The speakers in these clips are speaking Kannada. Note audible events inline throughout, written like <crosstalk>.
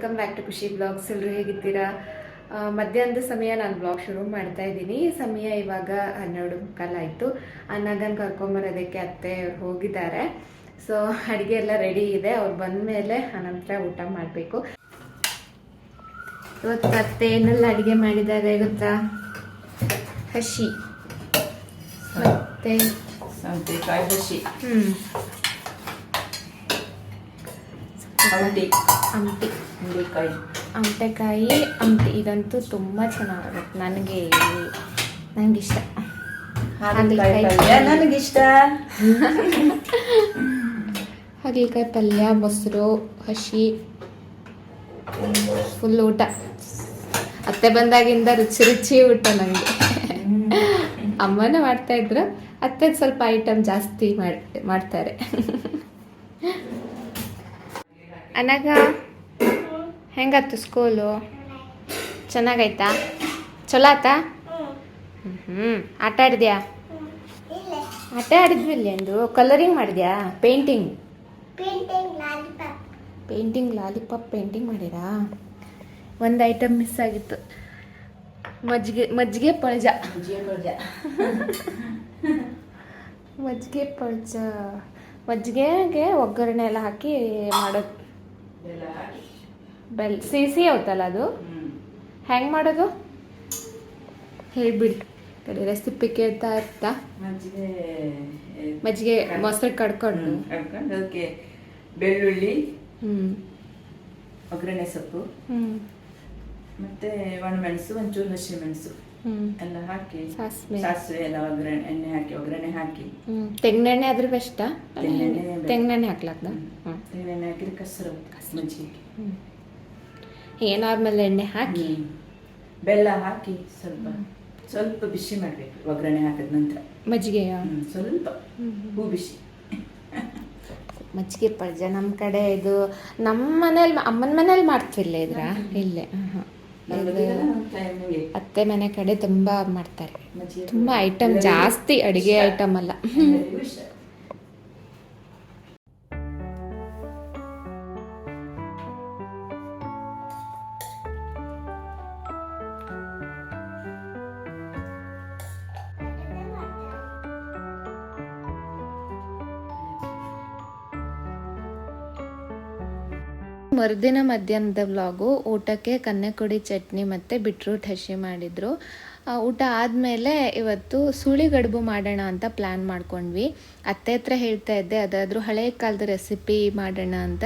Welcome back to Khushi blogs. ಎಲ್ಲರೂ ಹೇಗಿದ್ದೀರಾ? ಮಧ್ಯಾಹ್ನದ ಸಮಯ ನಾನು ಬ್ಲಾಗ್ ಶುರು ಮಾಡ್ತಾ ಇದ್ದೀನಿ. ಸಮಯ ಇವಾಗ ಹನ್ನೆರಡು ಮುಕ್ಕಾಲಾಯಿತು ಅನ್ನಗನ್ ಕರ್ಕೊಂಬರೋದಕ್ಕೆ ಅತ್ತೆ ಅವ್ರು ಹೋಗಿದ್ದಾರೆ. ಸೊ ಅಡುಗೆ ಎಲ್ಲ ರೆಡಿ ಇದೆ. ಅವ್ರು ಬಂದ ಮೇಲೆ ಅನಂತರ ಊಟ ಮಾಡಬೇಕು. ಇವತ್ತು ಅತ್ತೆ ಏನೆಲ್ಲ ಅಡುಗೆ ಮಾಡಿದ್ದಾರೆ ಗೊತ್ತಾ? ಹಸಿ. ಮತ್ತೆ? ಸೌತೆಕಾಯಿ ಹಸಿ. ಹ್ಮ್. ಔಟಿ ಅಂಟಿ ಅಂಟೆಕಾಯಿ ಅಂಟೆಕಾಯಿ ಅಂಟಿ ಇದಂತೂ ತುಂಬ ಚೆನ್ನಾಗಿರುತ್ತೆ. ನನಗೆ ನನಗಿಷ್ಟ ನನಗಿಷ್ಟ. ಹಾಗಲಕಾಯಿ ಪಲ್ಯ ಮೊಸರು ಹಸಿ ಫುಲ್ ಊಟ. ಅತ್ತೆ ಬಂದಾಗಿಂದ ರುಚಿ ರುಚಿ ಊಟ ನನಗೆ ಅಮ್ಮನ ಮಾಡ್ತಾ ಇದ್ರು. ಅತ್ತೆಗೆ ಸ್ವಲ್ಪ ಐಟಮ್ ಜಾಸ್ತಿ ಮಾಡಿ ಮಾಡ್ತಾರೆ. ಅನಗ ಹೆಂಗತ್ತು ಸ್ಕೂಲು? ಚೆನ್ನಾಗೈತಾ? ಚಲೋ ಆತಾ? ಹ್ಞೂ ಆಟ ಆಡಿದ್ಯಾ? ಆಟ ಆಡಿದ್ವಿ ಇಲ್ಲಿ ಎಂದು ಕಲರಿಂಗ್ ಮಾಡಿದ್ಯಾ? ಪೇಂಟಿಂಗ್ ಪೇಂಟಿಂಗ್ ಲಾಲಿಪಾಪ್ ಪೇಂಟಿಂಗ್ ಮಾಡಿರಾ? ಒಂದು ಐಟಮ್ ಮಿಸ್ ಆಗಿತ್ತು. ಮಜ್ಜಿಗೆ ಮಜ್ಜಿಗೆ ಪಳಜ. ಮಜ್ಜಿಗೆ ಪಳಜ. ಮಜ್ಜಿಗೆಗೆ ಒಗ್ಗರಣೆ ಎಲ್ಲ ಹಾಕಿ ಮಾಡೋದು. ಬೆಲ್ ಸಿಹಿ ಅವತ್ತಲ್ಲ ಅದು? ಹ್ಯಾಂಗ್ ಹೆಂಗೆ ಮಾಡೋದು? ಹೇಳ್ಬಿಡಿ. ಕಡೆ ರೆಸಿಪಿ ಕೇಳ್ತಾ ಇರ್ತಾ. ಮಜ್ಜಿಗೆ ಮೊಸರು ಕಡ್ಕೊಂಡು. ಕಡ್ಕೊಂಡು ಅದಕ್ಕೆ ಬೆಳ್ಳುಳ್ಳಿ ಒಗ್ಗರಣೆ ಸೊಪ್ಪು ಮತ್ತೆ ಒಣಮೆಣಸು ಒಂಚೂರು ಹಸಿ ಮೆಣಸು. ಹ್ಞೂ ಎಲ್ಲ ಹಾಕಿ ಸಾಸ್ವೆ. ಎಲ್ಲ ಒಗ್ಗರಣೆ ಎಣ್ಣೆ ಹಾಕಿ ಒಗ್ಗರಣೆ ಹಾಕಿ. ತೆಂಗಿನೆಣ್ಣೆ ಅದ್ರ ಬೆಸ್ಟಾ ತೆಂಗಿನೆಣ್ಣೆ. ತೆಂಗಿನೆಣ್ಣೆ ಹಾಕ್ಲಾಕ್ದ ತೆಂಗಿನೆಣ್ಣೆ ಹಾಕಿದ್ರೆ ಕಸರು ಮಜ್ಜಿಗೆ. ಹೀಗೆ ನಾರ್ಮಲ್ ಎಣ್ಣೆ ಹಾಕಿ? ಬೆಲ್ಲ ಹಾಕಿ ಸ್ವಲ್ಪ ಸ್ವಲ್ಪ ಬಿಸಿ ಮಾಡಬೇಕು ಒಗ್ಗರಣೆ ಹಾಕಿದ ನಂತರ. ಮಜ್ಜಿಗೆ? ಸ್ವಲ್ಪ ಹೂ ಬಿಸಿ. ಮಜ್ಜಿಗೆ ಪಳ್ಜ ನಮ್ಮ ಕಡೆ ಇದು ನಮ್ಮ ಮನೇಲಿ ಅಮ್ಮನ ಮನೇಲಿ ಮಾಡ್ತಿರ್ಲ ಇದ್ರ? ಇಲ್ಲೇ ಹಾಂ ಅತ್ತೆ ಮನೆ ಕಡೆ ತುಂಬಾ ಮಾಡ್ತಾರೆ. ತುಂಬಾ ಐಟಮ್ ಜಾಸ್ತಿ ಅಡಿಗೆ ಐಟಮ್ ಅಲ್ಲ. ಮರುದಿನ ಮಧ್ಯಾಹ್ನದ ವ್ಲಾಗು ಊಟಕ್ಕೆ ಕನ್ನೆಕೊಡಿ ಚಟ್ನಿ ಮತ್ತು ಬಿಟ್ರೂಟ್ ಹಸಿ ಮಾಡಿದ್ರು. ಊಟ ಆದಮೇಲೆ ಇವತ್ತು ಸುಳಿ ಗಡುಬು ಮಾಡೋಣ ಅಂತ ಪ್ಲ್ಯಾನ್ ಮಾಡ್ಕೊಂಡ್ವಿ. ಅತ್ತೆ ಹತ್ರ ಹೇಳ್ತಾ ಇದ್ದೆ ಅದಾದರೂ ಹಳೆ ಕಾಲದ ರೆಸಿಪಿ ಮಾಡೋಣ ಅಂತ.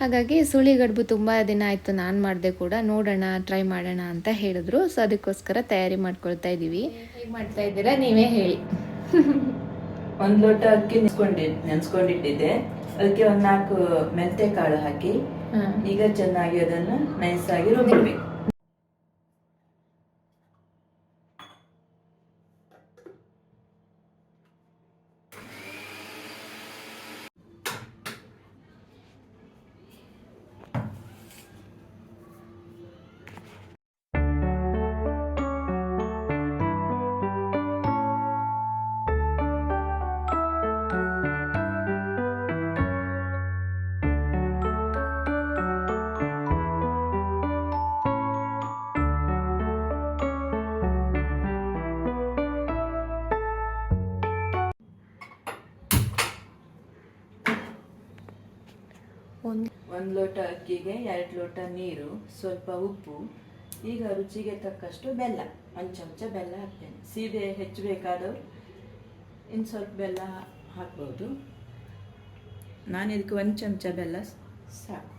ಹಾಗಾಗಿ ಸುಳಿ ಗಡುಬು ತುಂಬ ದಿನ ಆಯಿತು ನಾನು ಮಾಡಿದೆ ಕೂಡ. ನೋಡೋಣ ಟ್ರೈ ಮಾಡೋಣ ಅಂತ ಹೇಳಿದ್ರು. ಸೊ ಅದಕ್ಕೋಸ್ಕರ ತಯಾರಿ ಮಾಡ್ಕೊಳ್ತಾ ಇದ್ದೀವಿ ಹೇಗೆ ಮಾಡ್ತಾ ಇದ್ದೀರಾ? ನೀವೇ ಹೇಳಿ. ಒಂದು ಲೋಟ ಅಕ್ಕಿ ನೆನ್ಸ್ಕೊಂಡಿ ನೆನ್ಸ್ಕೊಂಡಿಟ್ಟಿದ್ದೆ. ಅದಕ್ಕೆ ಒಂದು ನಾಲ್ಕು ಮೆಂತೆ ಕಾಳು ಹಾಕಿ. ಈಗ ಚೆನ್ನಾಗಿ ಅದನ್ನು ನೈಸಾಗಿ ರುಬ್ಬಿಡ್ಬೇಕು. ಒಂದು. ಒಂದ್ ಲೋಟ ಅಕ್ಕಿಗೆ ಎರಡು ಲೋಟ ನೀರು, ಸ್ವಲ್ಪ ಉಪ್ಪು, ಈಗ ರುಚಿಗೆ ತಕ್ಕಷ್ಟು ಬೆಲ್ಲ, ಒಂದು ಚಮಚ ಬೆಲ್ಲ ಹಾಕ್ತೇನೆ. ಸೀದೆ ಹೆಚ್ಚು ಬೇಕಾದವರು ಇನ್ನು ಸ್ವಲ್ಪ ಬೆಲ್ಲ ಹಾಕ್ಬೋದು. ನಾನು ಇದಕ್ಕೆ ಒಂದು ಚಮಚ ಬೆಲ್ಲ ಸಾಕು.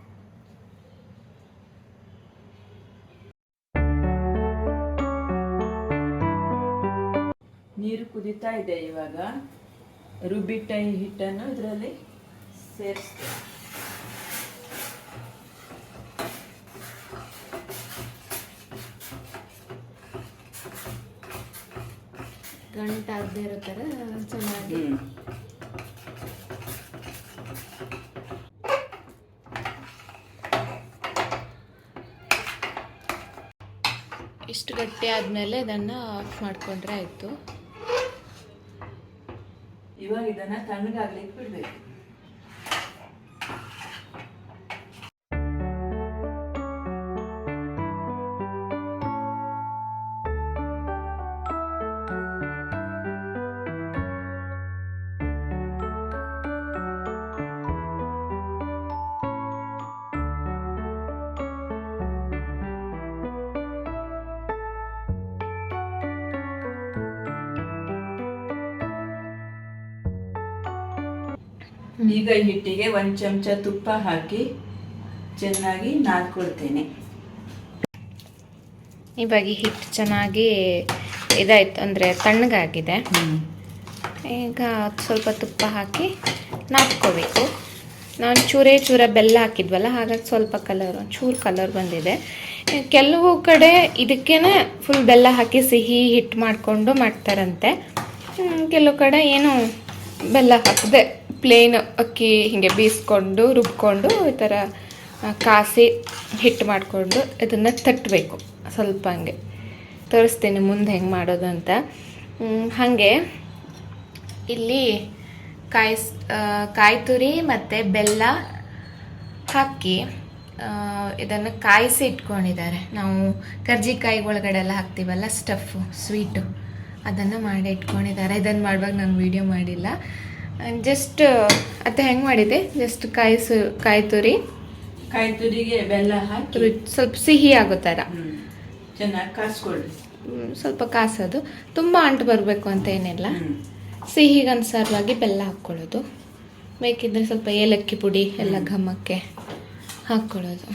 ನೀರು ಕುದೀತಾ ಇದೆ ಇವಾಗ. ರುಬ್ಬಿಟ್ಟ ಈ ಹಿಟ್ಟನ್ನು ಇದರಲ್ಲಿ ಸೇರಿಸ್ತೇನೆ. ಗಂಟಾಗದೇ ಇರೋ ಥರ ಚೆನ್ನಾಗಿ. ಇಷ್ಟು ಗಟ್ಟಿ ಆದಮೇಲೆ ಇದನ್ನು ಆಫ್ ಮಾಡಿಕೊಂಡ್ರೆ ಆಯಿತು. ಇವಾಗ ಇದನ್ನ ತಣ್ಣಗಾಗ್ಲಿಕ್ಕೆ ಬಿಡ್ಬೇಕು. ಈಗ ಹಿಟ್ಟಿಗೆ ಒಂದು ಚಮಚ ತುಪ್ಪ ಹಾಕಿ ಚೆನ್ನಾಗಿ ನಾದ್ಕೊಳ್ತೇನೆ ಇವಾಗ ಹಿಟ್ಟು ಚೆನ್ನಾಗಿ ಇದಾಯ್ತು ಅಂದರೆ ತಣ್ಣಗಾಗಿದೆ. ಈಗ ಸ್ವಲ್ಪ ತುಪ್ಪ ಹಾಕಿ ನಾದ್ಕೋಬೇಕು. ನಾನು ಚೂರೇ ಚೂರ ಬೆಲ್ಲ ಹಾಕಿದ್ವಲ್ಲ ಹಾಗಾಗಿ ಸ್ವಲ್ಪ ಕಲರ್ ಚೂರು ಕಲರ್ ಬಂದಿದೆ. ಕೆಲವು ಕಡೆ ಇದಕ್ಕೇನೆ ಫುಲ್ ಬೆಲ್ಲ ಹಾಕಿ ಸಿಹಿ ಹಿಟ್ಟು ಮಾಡಿಕೊಂಡು ಮಾಡ್ತಾರಂತೆ. ಕೆಲವು ಕಡೆ ಏನು ಬೆಲ್ಲ ಹಾಕದೆ ಪ್ಲೇನ್ ಅಕ್ಕಿ ಹಿಂಗೆ ಬೀಸ್ಕೊಂಡು, ರುಬ್ಕೊಂಡು ಈ ಥರ ಕಾಸಿ ಹಿಟ್ಟು ಮಾಡಿಕೊಂಡು ಇದನ್ನು ತಟ್ಟಬೇಕು ಸ್ವಲ್ಪ ಹಂಗೆ. ತೋರಿಸ್ತೀನಿ ಮುಂದೆ ಹೆಂಗೆ ಮಾಡೋದು ಅಂತ. ಹಾಗೆ ಇಲ್ಲಿ ಕಾಯಿ ಕಾಯಿ ತುರಿ ಮತ್ತು ಬೆಲ್ಲ ಹಾಕಿ ಇದನ್ನು ಕಾಯಿಸಿ ಇಟ್ಕೊಂಡಿದ್ದಾರೆ. ನಾವು ಕರ್ಜಿಕಾಯಿ ಒಳಗಡೆ ಎಲ್ಲ ಹಾಕ್ತೀವಲ್ಲ ಸ್ಟಫು ಸ್ವೀಟು ಅದನ್ನು ಮಾಡಿ ಇಟ್ಕೊಂಡಿದ್ದಾರೆ. ಇದನ್ನು ಮಾಡುವಾಗ ನಾನು ವೀಡಿಯೋ ಮಾಡಿಲ್ಲ. ಜಸ್ಟ್ ಅದು ಹೆಂಗೆ ಮಾಡಿದೆ? ಜಸ್ಟ್ ಕಾಯಿಸು ಕಾಯಿ ತುರಿ. ಕಾಯಿ ತುರಿಗೆ ಬೆಲ್ಲ ಹಾಕಿ. ಸ್ವಲ್ಪ ಸಿಹಿ ಆಗೋ ಥರ. ಚೆನ್ನಾಗಿ ಕಾಸ್ಕೊಳ್ಳಿ ಸ್ವಲ್ಪ ಕಾಸೋದು. ತುಂಬ ಅಂಟು ಬರಬೇಕು ಅಂತ ಏನಿಲ್ಲ. ಸಿಹಿಗನ್ಸಾರವಾಗಿ ಸಿಹಿಗೆ ಅನುಸಾರವಾಗಿ ಬೆಲ್ಲ ಹಾಕ್ಕೊಳ್ಳೋದು. ಬೇಕಿದ್ರೆ ಸ್ವಲ್ಪ ಏಲಕ್ಕಿ ಪುಡಿ ಎಲ್ಲ ಘಮಕ್ಕೆ ಹಾಕ್ಕೊಳ್ಳೋದು.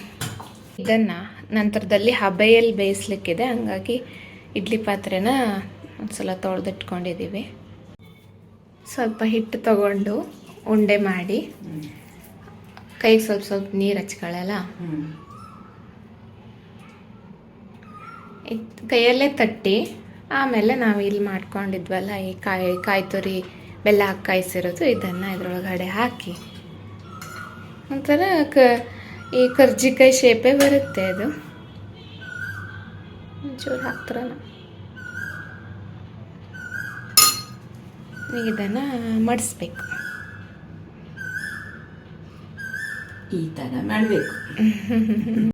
ಇದನ್ನು ನಂತರದಲ್ಲಿ ಹಬೆಯಲ್ಲಿ ಬೇಯಿಸ್ಲಿಕ್ಕಿದೆ. ಹಂಗಾಗಿ ಇಡ್ಲಿ ಪಾತ್ರೆನ ಒಂದು ಸಲ ತೊಳೆದಿಟ್ಕೊಂಡಿದ್ದೀವಿ. ಸ್ವಲ್ಪ ಹಿಟ್ಟು ತಗೊಂಡು ಉಂಡೆ ಮಾಡಿ. ಕೈಗೆ ಸ್ವಲ್ಪ ಸ್ವಲ್ಪ ನೀರು ಹಚ್ಕೊಳ್ಳಲ್ಲ? ಕೈಯಲ್ಲೇ ತಟ್ಟಿ, ಆಮೇಲೆ ನಾವು ಇಲ್ಲಿ ಮಾಡ್ಕೊಂಡಿದ್ವಲ್ಲ ಈ ಕಾಯಿ ಕಾಯಿ ತುರಿ ಬೆಲ್ಲ ಹಾಕಿ ಕಾಯಿಸಿರೋದು, ಇದನ್ನು ಇದ್ರೊಳಗಡೆ ಹಾಕಿ. ಒಂಥರ ಕ, ಈ ಕರ್ಜಿಕಾಯಿ ಶೇಪೇ ಬರುತ್ತೆ ಅದು. ಒಂಚೂರು ಹಾಕ್ತಾರಲ್ಲ ಇದನ್ನು ಮಡಿಸ್ಬೇಕು. ಈ ಥರ ಮಾಡಬೇಕು. <laughs>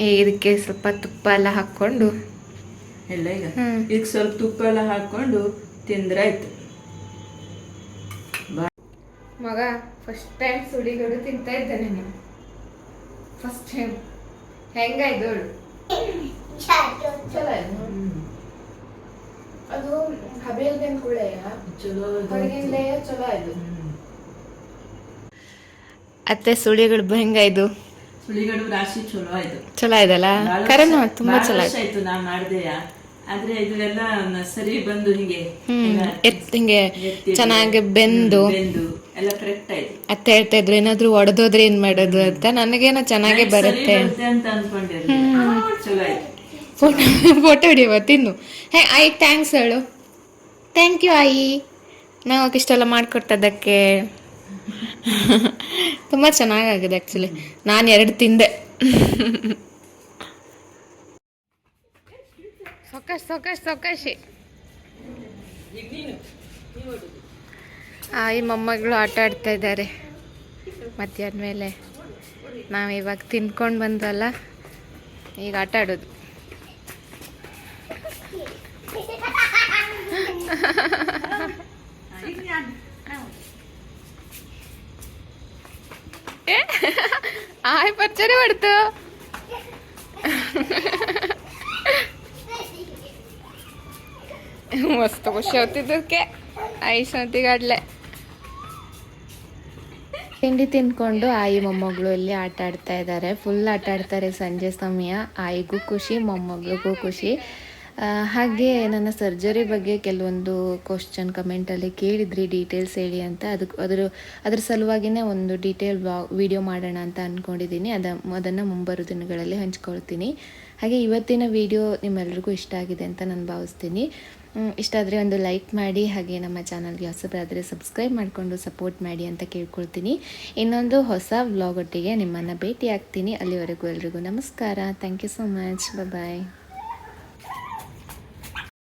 ಇದಕ್ಕೆ ಸ್ವಲ್ಪ ತುಪ್ಪ ಎಲ್ಲ ಹಾಕ್ಕೊಂಡು. ಎಲ್ಲ ಈಗ. ಈಗ ಸ್ವಲ್ಪ ತುಪ್ಪ ಎಲ್ಲ ಹಾಕೊಂಡು ತಿಂದ್ರಾಯ್ತು ಮಗ ಫಸ್ಟ್ ಟೈಮ್ ಸುಳಿಗಳು ತಿಂತಾ ಇದ್ದಾನೆ ನಾನು. ಫಸ್ಟ್ ಟೈಮ್ ಹೆಂಗಾಯ್ತು ಅವಳು ಅದು ಕುಳೆಯ ಚಲೋ ಚಲೋ ಆಯ್ತು. ಅತ್ತೆ ಸುಳಿಗಳು ಹೆಂಗಾಯ್ತು? ಸುಳಿಗಳು ರಾಶಿ ಚಲೋ ಆಯ್ತು ಚಲೋ ಭಾಳ ಕರೆನು ತುಂಬಾ ಚಲೋ ಆಯ್ತು. ನಾ ಮಾಡ್ದೆಯ? ಆದ್ರೆ ಇದೆಲ್ಲ ಸರಿ ಬಂದು ಹಿಂಗೆ ಎತ್ ಹಿಂಗೆ ಚೆನ್ನಾಗಿ ಬೆಂದು. ಬೆಂದು. ಎಲ್ಲ ಕರೆಕ್ಟ್ ಆಯ್ತು. ಅತ್ತೆ ಹೇಳ್ತಾ ಇದ್ರು ಏನಾದ್ರು ಒಡೆದೋದ್ರೆ ಏನ್ ಮಾಡೋದು ಅಂತ. ನನಗೇನೋ ಚೆನ್ನಾಗೇ ಬರುತ್ತೆ. ಬರುತ್ತೆ ಅಂತ ಅನ್ಕೊಂಡೆ ಚಲೋ ಆಯ್ತು. ಫೋಟೋ ಫೋಟೋ ಹಿಡಿಯುವ ತಿನ್ನು. ಹೇ ಆಯ್ ಥ್ಯಾಂಕ್ಸ್ ಹೇಳು. ಥ್ಯಾಂಕ್ ಯು ಆಯಿ. ನಾವು ಇಷ್ಟೆಲ್ಲ ಮಾಡಿಕೊಟ್ಟದಕ್ಕೆ <laughs> ತುಂಬ ಚೆನ್ನಾಗಾಗಿದೆ ಆ್ಯಕ್ಚುಲಿ ನಾನು ಎರಡು ತಿಂದೆ. <laughs> ಸೊಕಾಶ್ ಸೊಕಾಶ್ ಸೊಕಾಶಿ. ಈ ಮೊಮ್ಮಗಳು ಆಟ ಆಡ್ತಾ ಇದ್ದಾರೆ. ಮಧ್ಯಾಹ್ನ ಮೇಲೆ. ನಾವು ಇವಾಗ ತಿನ್ಕೊಂಡು ಬಂದ್ವಲ್ಲ ಈಗ ಆಟ ಆಡೋದು. <laughs> ಆಯ್, ಪರ್ಚರಿ ಮಾಡ್ತು. ಮಸ್ತ್ ಖುಷಿ ಆಗ್ತಿದ್ದಕ್ಕೆ ಐಸಂತಿಗಾಡ್ಲೆ ತಿಂಡಿ ತಿನ್ಕೊಂಡು ಆಯಿ, ಮೊಮ್ಮಗಳು ಇಲ್ಲಿ ಆಟ ಆಡ್ತಾ ಇದ್ದಾರೆ ಫುಲ್ ಆಟ ಆಡ್ತಾರೆ ಸಂಜೆ ಸಮಯ. ಆಯಿಗೂ ಖುಷಿ, ಮೊಮ್ಮಗಳಿಗೂ ಖುಷಿ. ಹಾಗೆ ನನ್ನ ಸರ್ಜರಿ ಬಗ್ಗೆ ಕೆಲವೊಂದು ಕ್ವಶನ್ ಕಮೆಂಟಲ್ಲಿ ಕೇಳಿದ್ರಿ ಡೀಟೇಲ್ಸ್ ಹೇಳಿ ಅಂತ. ಅದಕ್ಕೆ ಅದರ, ಅದ್ರ ಸಲುವಾಗಿನೇ ಒಂದು ಡೀಟೇಲ್ ವ್ಲಾ ವೀಡಿಯೋ ಮಾಡೋಣ ಅಂತ ಅಂದ್ಕೊಂಡಿದ್ದೀನಿ ಅದ, ಅದನ್ನು ಮುಂಬರೋ ದಿನಗಳಲ್ಲಿ ಹಂಚ್ಕೊಳ್ತೀನಿ. ಹಾಗೆ ಇವತ್ತಿನ ವಿಡಿಯೋ ನಿಮ್ಮೆಲ್ರಿಗೂ ಇಷ್ಟ ಆಗಿದೆ ಅಂತ ನಾನು ಭಾವಿಸ್ತೀನಿ. ಇಷ್ಟ ಆದರೆ ಒಂದು ಲೈಕ್ ಮಾಡಿ, ಹಾಗೆ ನಮ್ಮ ಚಾನಲ್ಗೆ ಹೊಸಬರಾದರೆ ಸಬ್ಸ್ಕ್ರೈಬ್ ಮಾಡಿಕೊಂಡು ಸಪೋರ್ಟ್ ಮಾಡಿ ಅಂತ ಕೇಳ್ಕೊಳ್ತೀನಿ. ಇನ್ನೊಂದು ಹೊಸ ವ್ಲಾಗ್ ಒಟ್ಟಿಗೆ ನಿಮ್ಮನ್ನು ಭೇಟಿ ಆಗ್ತೀನಿ ಅಲ್ಲಿವರೆಗೂ ಎಲ್ರಿಗೂ ನಮಸ್ಕಾರ. Thank you so much bye